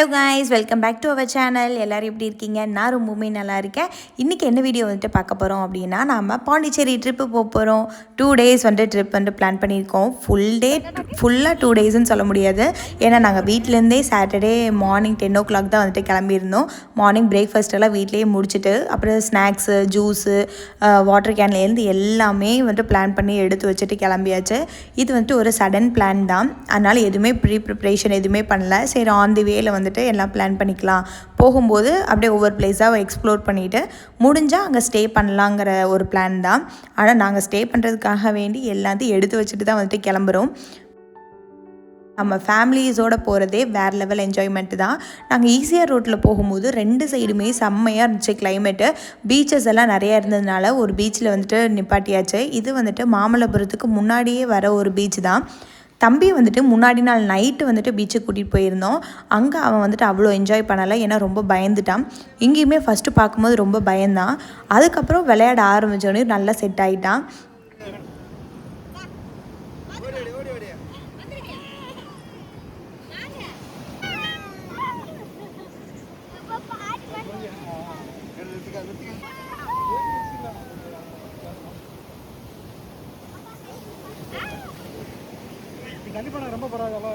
Hello guys welcome back to our channel எல்லோரும் எப்படி இருக்கீங்க? நான் ரொம்பவுமே நல்லா இருக்கேன். இன்றைக்கி என்ன வீடியோ வந்துட்டு பார்க்க போகிறோம் அப்படின்னா நம்ம பாண்டிச்சேரி ட்ரிப்பு போக போகிறோம் டூ டேஸ் வந்து ட்ரிப் வந்துட்டு பிளான் பண்ணியிருக்கோம். ஃபுல் டே ஃபுல்லாக டூ டேஸ்ன்னு சொல்ல முடியாது. ஏன்னா நாங்கள் வீட்டிலேருந்தே Saturday morning ten o'clock தான் வந்துட்டு கிளம்பியிருந்தோம். மார்னிங் பிரேக்ஃபாஸ்ட் எல்லாம் வீட்லேயே முடிச்சுட்டு அப்புறம் ஸ்நாக்ஸு ஜூஸு வாட்டர் கேன்லேருந்து எல்லாமே வந்துட்டு பிளான் பண்ணி எடுத்து வச்சுட்டு கிளம்பியாச்சு. இது வந்துட்டு ஒரு சடன் பிளான் தான். அதனால் எதுவுமே ப்ரீ ப்ரிப்ரேஷன் எதுவுமே பண்ணல. சரி ஆன் தி வேல வந்துட்டு எல்லாம் பிளான் பண்ணிக்கலாம். போகும்போது அப்படியே ஒவ்வொரு பிளேஸாக எக்ஸ்ப்ளோர் பண்ணிவிட்டு முடிஞ்சால் அங்கே ஸ்டே பண்ணலாங்கிற ஒரு பிளான் தான். ஆனால் நாங்கள் ஸ்டே பண்ணுறதுக்காக வேண்டி எல்லாத்தையும் எடுத்து வச்சுட்டு தான் வந்துட்டு கிளம்புறோம். நம்ம ஃபேமிலிஸோடு போகிறதே வேறு லெவல் என்ஜாய்மெண்ட் தான். நாங்கள் ஈஸியாக ரோட்டில் போகும்போது ரெண்டு சைடுமே செம்மையாக இருந்துச்சு கிளைமேட்டு பீச்சஸ் எல்லாம் நிறையா இருந்ததுனால ஒரு பீச்சில் வந்துட்டு நிப்பாட்டியாச்சு. இது வந்துட்டு மாமல்லபுரத்துக்கு முன்னாடியே வர ஒரு பீச் தான். தம்பி வந்துட்டு முன்னாடி நாள் நைட்டு வந்துட்டு பீச்சுக்கு கூட்டிகிட்டு போயிருந்தோம். அங்கே அவன் வந்துட்டு அவ்வளோ என்ஜாய் பண்ணலை. ஏன்னா ரொம்ப பயந்துட்டான். இங்கேயுமே ஃபஸ்ட்டு பார்க்கும்போது ரொம்ப பயந்தான். அதுக்கப்புறம் விளையாட ஆரம்பித்தோடனே நல்லா செட் ஆகிட்டான் கண்டிப்பாக நான் ரொம்ப பரவாயில்ல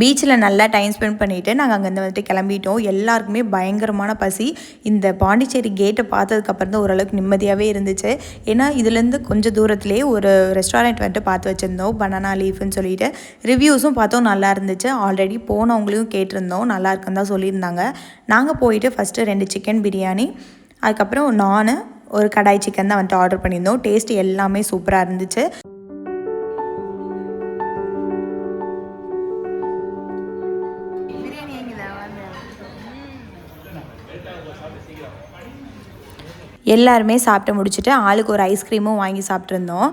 பீச்சில் நல்லா டைம் ஸ்பெண்ட் பண்ணிவிட்டு நாங்கள் அங்கேருந்து வந்துட்டு கிளம்பிட்டோம். எல்லாருக்குமே பயங்கரமான பசி. இந்த பாண்டிச்சேரி கேட்டை பார்த்ததுக்கப்புறம் தான் ஓரளவுக்கு நிம்மதியாகவே இருந்துச்சு. ஏன்னா இதுலேருந்து கொஞ்சம் தூரத்துலேயே ஒரு ரெஸ்டாரண்ட் வந்துட்டு பார்த்து வச்சுருந்தோம். பனானா லீஃப்னு சொல்லிட்டு. ரிவ்யூஸும் பார்த்தோம் நல்லா இருந்துச்சு. ஆல்ரெடி போனவங்களையும் கேட்டிருந்தோம். நல்லா இருக்குன்னு தான் சொல்லியிருந்தாங்க. நாங்கள் போயிட்டு ஃபஸ்ட்டு ரெண்டு சிக்கன் பிரியாணி அதுக்கப்புறம் நான் ஒரு கடாய் சிக்கன் தான் வந்துட்டு ஆர்டர் பண்ணியிருந்தோம். டேஸ்ட் எல்லாமே சூப்பராக இருந்துச்சு. எல்லாருமே சாப்பிட்டு முடிச்சுட்டு ஆளுக்கு ஒரு ஐஸ்கிரீமும் வாங்கி சாப்பிட்ருந்தோம்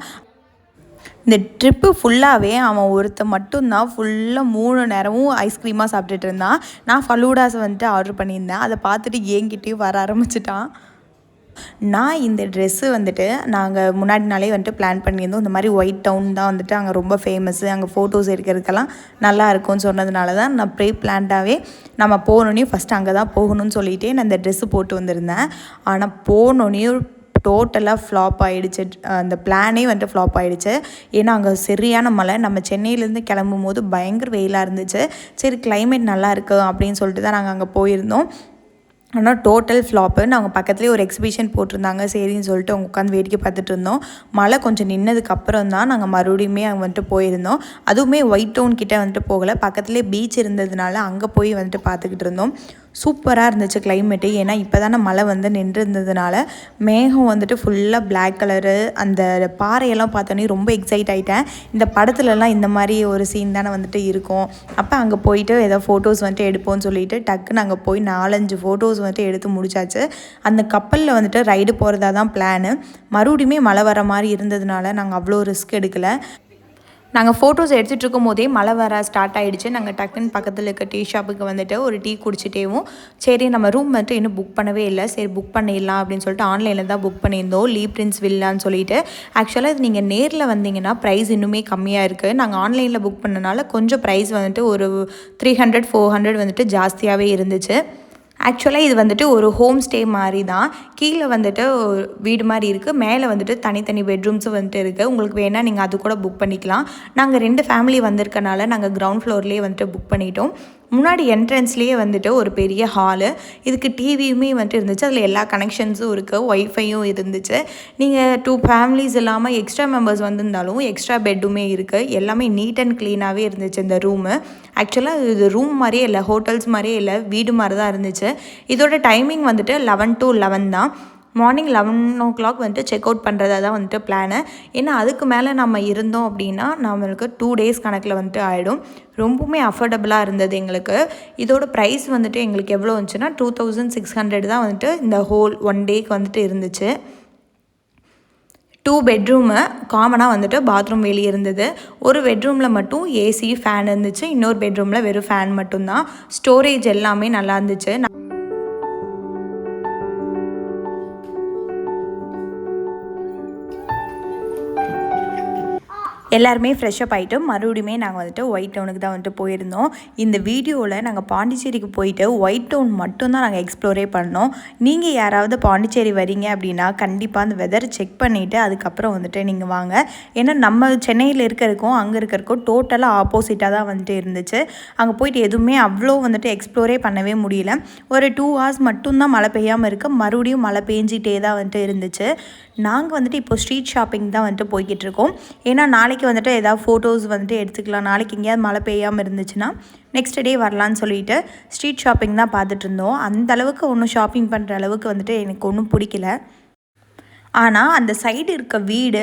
இந்த ட்ரிப்பு ஃபுல்லாகவே அவன் ஒருத்தன் மட்டும்தான் ஃபுல்லாக மூணு நேரமும் ஐஸ்கிரீமாக சாப்பிட்டுட்டு இருந்தான். நான் ஃபலூடாஸ் வந்துட்டு ஆர்டர் பண்ணியிருந்தேன். அதை பார்த்துட்டு என்கிட்டயும் வர ஆரம்பிச்சிட்டான். நான் இந்த ட்ரெஸ்ஸு வந்துட்டு நாங்கள் முன்னாடி நாளே வந்துட்டு பிளான் பண்ணியிருந்தோம். இந்த மாதிரி ஒயிட் டவுன் தான் வந்துட்டு அங்கே ரொம்ப ஃபேமஸ்ஸு அங்கே ஃபோட்டோஸ் எடுக்கிறதுக்கெல்லாம் நல்லா இருக்கும்னு சொன்னதுனால தான் நான் ப்ரே பிளான்டாகவே நம்ம போனோன்னே ஃபஸ்ட்டு அங்கே தான் போகணும்னு சொல்லிட்டு நான் இந்த ட்ரெஸ்ஸு போட்டு வந்திருந்தேன். ஆனால் போனோடனே டோட்டலாக ஃப்ளாப் ஆகிடுச்சு அந்த பிளானே வந்துட்டு ஃப்ளாப் ஆகிடுச்சு ஏன்னா அங்கே சரியான மழை. நம்ம சென்னையிலேருந்து கிளம்பும் போது பயங்கர வெயிலாக இருந்துச்சு. சரி கிளைமேட் நல்லா இருக்குது அப்படின்னு சொல்லிட்டு தான் நாங்கள் அங்கே போயிருந்தோம். ஆனால் டோட்டல் ஃப்ளாப்பு நாங்கள் பக்கத்துலேயே ஒரு எக்ஸிபிஷன் போட்டிருந்தாங்க. சரின்னு சொல்லிட்டு அவங்க உட்காந்து வேடிக்கை பார்த்துட்டு இருந்தோம். மழை கொஞ்சம் நின்னதுக்கு அப்புறம் தான் நாங்கள் மறுபடியுமே அங்கே வந்துட்டு போயிருந்தோம். அதுவுமே ஒயிட் டவுன் கிட்டே வந்துட்டு போகலை. பக்கத்துலேயே பீச் இருந்ததுனால அங்கே போய் வந்துட்டு பார்த்துக்கிட்டு இருந்தோம். சூப்பராக இருந்துச்சு கிளைமேட்டு ஏன்னா இப்போ தானே மழை வந்து நின்று இருந்ததுனால மேகம் வந்துட்டு ஃபுல்லாக பிளாக் கலரு அந்த பாறையெல்லாம் பார்த்தோன்னே ரொம்ப எக்ஸைட் ஆகிட்டேன் இந்த படத்துலலாம் இந்த மாதிரி ஒரு சீன் தானே வந்துட்டு இருக்கும். அப்போ அங்கே போயிட்டு ஏதோ ஃபோட்டோஸ் வந்துட்டு எடுப்போம்னு சொல்லிட்டு டக்குன்னு அங்கே போய் நாலஞ்சு ஃபோட்டோஸ் வந்துட்டு எடுத்து முடிச்சாச்சு. அந்த கப்பலில் வந்துட்டு ரைடு போகிறதா தான் பிளானு மறுபடியுமே மழை வர மாதிரி இருந்ததுனால நாங்கள் அவ்வளோ ரிஸ்க் எடுக்கலை. நாங்கள் ஃபோட்டோஸ் எடுத்துகிட்டு இருக்கும் போதே மழை வர ஸ்டார்ட் ஆகிடுச்சு நாங்கள் டக்குன்னு பக்கத்தில் இருக்க டீ ஷாப்புக்கு வந்துட்டு ஒரு டீ குடிச்சிட்டேவும் சரி நம்ம ரூம் வந்துட்டு இன்னும் புக் பண்ணவே இல்லை. சரி புக் பண்ணிடலாம் அப்படின்னு சொல்லிட்டு ஆன்லைனில் தான் புக் பண்ணியிருந்தோம். லீ பிரின்ஸ் வில்லான்னு சொல்லிட்டு. ஆக்சுவலாக இது நீங்கள் நேரில் வந்தீங்கன்னா ப்ரைஸ் இன்னுமே கம்மியாக இருக்குது நாங்கள் ஆன்லைனில் புக் பண்ணனால கொஞ்சம் ப்ரைஸ் வந்துட்டு ஒரு த்ரீ ஹண்ட்ரட் ஃபோர் ஹண்ட்ரட் வந்துட்டு ஜாஸ்தியாகவே இருந்துச்சு. ஆக்சுவலாக இது வந்துட்டு ஒரு ஹோம் ஸ்டே மாதிரி தான் கீழே வந்துட்டு வீடு மாதிரி இருக்குது மேலே வந்துட்டு தனித்தனி பெட்ரூம்ஸும் வந்துட்டு இருக்குது உங்களுக்கு வேணால் நீங்கள் அது கூட புக் பண்ணிக்கலாம். நாங்கள் ரெண்டு ஃபேமிலி வந்திருக்கனால நாங்கள் கிரவுண்ட் ஃப்ளோர்லேயே வந்துட்டு புக் பண்ணிட்டோம். முன்னாடி என்ட்ரன்ஸ்லேயே வந்துட்டு ஒரு பெரிய ஹாலு இதுக்கு டிவியுமே வந்துட்டு இருந்துச்சு. அதில் எல்லா கனெக்ஷன்ஸும் இருக்குது ஒய்ஃபையும் இருந்துச்சு. நீங்கள் டூ ஃபேமிலிஸ் இல்லாமல் எக்ஸ்ட்ரா மெம்பர்ஸ் வந்திருந்தாலும் எக்ஸ்ட்ரா பெட்டுமே இருக்குது எல்லாமே நீட் அண்ட் க்ளீனாகவே இருந்துச்சு இந்த ரூமு ஆக்சுவலாக இது ரூம் மாதிரியே இல்லை ஹோட்டல்ஸ் மாதிரியே இல்லை வீடு மாதிரி தான் இருந்துச்சு. இதோட டைமிங் வந்துட்டு லெவன் டு லெவன் தான். மார்னிங் லெவன் ஓ கிளாக் வந்துட்டு செக் அவுட் பண்ணுறதா தான் வந்துட்டு பிளானு ஏன்னா அதுக்கு மேலே நம்ம இருந்தோம் அப்படின்னா நம்மளுக்கு டூ டேஸ் கணக்கில் வந்துட்டு ஆகிடும் ரொம்பவுமே அஃபோர்டபுளாக இருந்தது எங்களுக்கு. இதோட ப்ரைஸ் வந்துட்டு எங்களுக்கு எவ்வளோ வந்துச்சுன்னா டூ தௌசண்ட் சிக்ஸ் ஹண்ட்ரட் தான் வந்துட்டு இந்த ஹோல் ஒன் டேக்கு வந்துட்டு இருந்துச்சு. டூ பெட்ரூமு காமனாக வந்துட்டு பாத்ரூம் வெளியே இருந்தது. ஒரு பெட்ரூமில் மட்டும் ஏசி ஃபேன் இருந்துச்சு. இன்னொரு பெட்ரூமில் வெறும் ஃபேன் மட்டும்தான். ஸ்டோரேஜ் எல்லாமே நல்லா இருந்துச்சு. எல்லாருமே ஃப்ரெஷ்ஷப் ஆகிட்டு மறுபடியுமே நாங்கள் வந்துட்டு ஒயிட் டவுனுக்கு தான் வந்துட்டு போயிருந்தோம். இந்த வீடியோவில் நாங்கள் பாண்டிச்சேரிக்கு போயிட்டு ஒயிட் டவுன் மட்டும்தான் நாங்கள் எக்ஸ்ப்ளோரே பண்ணோம். நீங்கள் யாராவது பாண்டிச்சேரி வரீங்க அப்படின்னா கண்டிப்பாக அந்த வெதர் செக் பண்ணிவிட்டு அதுக்கப்புறம் வந்துட்டு நீங்கள் வாங்க. ஏன்னா நம்ம சென்னையில் இருக்கிறக்கும் அங்கே இருக்கிறக்கும் டோட்டலாக ஆப்போசிட்டாக தான் வந்துட்டு இருந்துச்சு. அங்கே போயிட்டு எதுவுமே அவ்வளோ வந்துட்டு எக்ஸ்ப்ளோரே பண்ணவே முடியல. ஒரு டூ ஹவர்ஸ் மட்டும்தான் மழை பெய்யாமல் இருக்க. மறுபடியும் மழை பெஞ்சிட்டே தான் வந்துட்டு இருந்துச்சு. நாங்கள் வந்துட்டு இப்போ ஸ்ட்ரீட் ஷாப்பிங் தான் வந்துட்டு போய்கிட்டு இருக்கோம் ஏன்னா நாளைக்கு வந்துட்டு ஏதாவது ஃபோட்டோஸ் வந்துட்டு எடுத்துக்கலாம். நாளைக்கு எங்கேயாவது மழை பெய்யாமல் இருந்துச்சுன்னா நெக்ஸ்ட் டே வரலான்னு சொல்லிட்டு ஸ்ட்ரீட் ஷாப்பிங் தான் பார்த்துட்டு இருந்தோம் அந்த அளவுக்கு ஒன்றும் ஷாப்பிங் பண்ணுற அளவுக்கு வந்துட்டு எனக்கு ஒன்றும் பிடிக்கல. ஆனால் அந்த சைடு இருக்க வீடு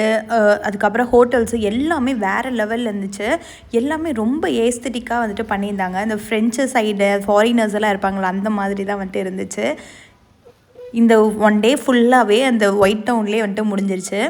அதுக்கப்புறம் ஹோட்டல்ஸு எல்லாமே வேறு லெவலில் இருந்துச்சு. எல்லாமே ரொம்ப ஏஸ்தட்டிக்காக வந்துட்டு பண்ணியிருந்தாங்க. இந்த ஃப்ரெஞ்சு சைடு ஃபாரினர்ஸ் எல்லாம் இருப்பாங்களா அந்த மாதிரி தான் வந்துட்டு இருந்துச்சு. இந்த ஒன் டே ஃபுல்லாகவே அந்த ஒயிட் டவுன்லேயே வந்துட்டு முடிஞ்சிருச்சு.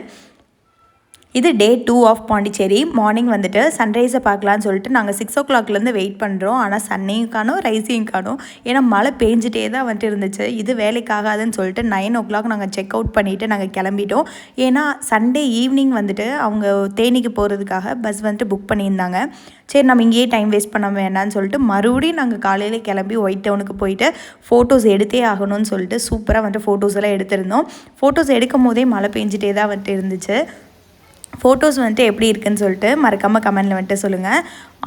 இது day two of Pondicherry. Morning வந்துட்டு சன்ரைஸை பார்க்கலான்னு சொல்லிட்டு நாங்கள் சிக்ஸ் ஓ கிளாக்லேருந்து வெயிட் பண்ணுறோம் ஆனால் சன்னையும் காணும் ரைஸையும் காணும். ஏன்னா மழை பேஞ்சிட்டே தான் வந்துட்டு இருந்துச்சு. இது வேலைக்காகாதுன்னு சொல்லிட்டு நைன் ஓ கிளாக் நாங்கள் செக் அவுட் பண்ணிவிட்டு நாங்கள் கிளம்பிட்டோம். ஏன்னா சண்டே ஈவினிங் வந்துட்டு அவங்க தேனிக்கு போகிறதுக்காக பஸ் வந்துட்டு புக் பண்ணியிருந்தாங்க. சரி நம்ம இங்கேயே டைம் வேஸ்ட் பண்ண வேண்டாம்னு சொல்லிட்டு மறுபடியும் நாங்கள் காலையில் கிளம்பி ஒயிட் டவுனுக்கு போயிட்டு ஃபோட்டோஸ் எடுத்தே ஆகணும்னு சொல்லிட்டு சூப்பராக வந்துட்டு ஃபோட்டோஸ் எல்லாம் எடுத்திருந்தோம். ஃபோட்டோஸ் எடுக்கும் போதே மழை பெஞ்சிட்டே தான் வந்துட்டு இருந்துச்சு. ஃபோட்டோஸ் வந்துட்டு எப்படி இருக்குன்னு சொல்லிட்டு மறக்காமல் கமெண்டில் வந்துட்டு சொல்லுங்கள்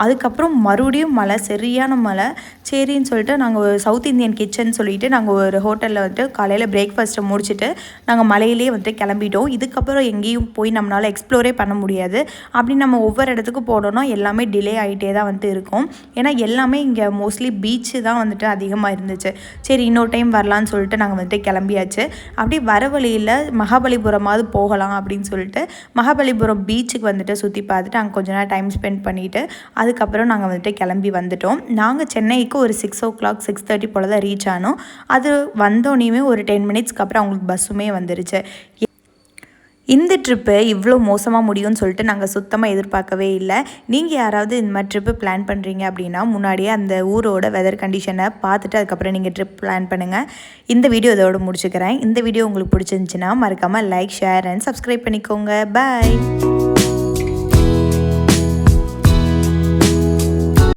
அதுக்கப்புறம் மறுபடியும் மழை சரியான மழை சரின்னு சொல்லிட்டு நாங்கள் சவுத் இந்தியன் கிச்சன் சொல்லிட்டு நாங்கள் ஒரு ஹோட்டலில் வந்துட்டு காலையில் பிரேக்ஃபாஸ்ட்டை முடிச்சுட்டு நாங்கள் மலையிலே வந்துட்டு கிளம்பிட்டோம். இதுக்கப்புறம் எங்கேயும் போய் நம்மளால் எக்ஸ்ப்ளோரே பண்ண முடியாது. அப்படி நம்ம ஒவ்வொரு இடத்துக்கு போனோம்னா எல்லாமே டிலே ஆகிட்டே தான் வந்துட்டு இருக்கும். ஏன்னா எல்லாமே இங்கே மோஸ்ட்லி பீச்சு தான் வந்துட்டு அதிகமாக இருந்துச்சு. சரி இன்னொரு டைம் வரலான்னு சொல்லிட்டு நாங்கள் வந்துட்டு கிளம்பியாச்சு. அப்படி வர வழியில் மகாபலிபுரமாவது போகலாம் அப்படின்னு சொல்லிட்டு மகாபலிபுரம் பீச்சுக்கு வந்துட்டு சுற்றி பார்த்துட்டு அங்கே கொஞ்ச நேரம் டைம் ஸ்பெண்ட் பண்ணிவிட்டு அதுக்கப்புறம் நாங்கள் வந்துட்டு கிளம்பி வந்துட்டோம். நாங்கள் சென்னைக்கு ஒரு six o'clock six thirty போல் தான் ரீச் ஆனோம். அது வந்தோடனேயுமே ஒரு டென் மினிட்ஸ்க்கு அப்புறம் அவங்களுக்கு பஸ்ஸுமே வந்துருச்சு. இந்த ட்ரிப்பு இவ்வளோ மோசமாக முடியும்னு சொல்லிட்டு நாங்கள் சுத்தமாக எதிர்பார்க்கவே இல்லை. நீங்கள் யாராவது இந்த மாதிரி ட்ரிப்பு பிளான் பண்ணுறீங்க அப்படின்னா முன்னாடியே அந்த ஊரோட வெதர் கண்டிஷனை பார்த்துட்டு அதுக்கப்புறம் நீங்கள் ட்ரிப் பிளான் பண்ணுங்கள் இந்த வீடியோ இதோட முடிச்சுக்கிறேன். இந்த வீடியோ உங்களுக்கு பிடிச்சிருந்துச்சின்னா மறக்காமல் லைக் ஷேர் அண்ட் சப்ஸ்கிரைப் பண்ணிக்கோங்க. பாய்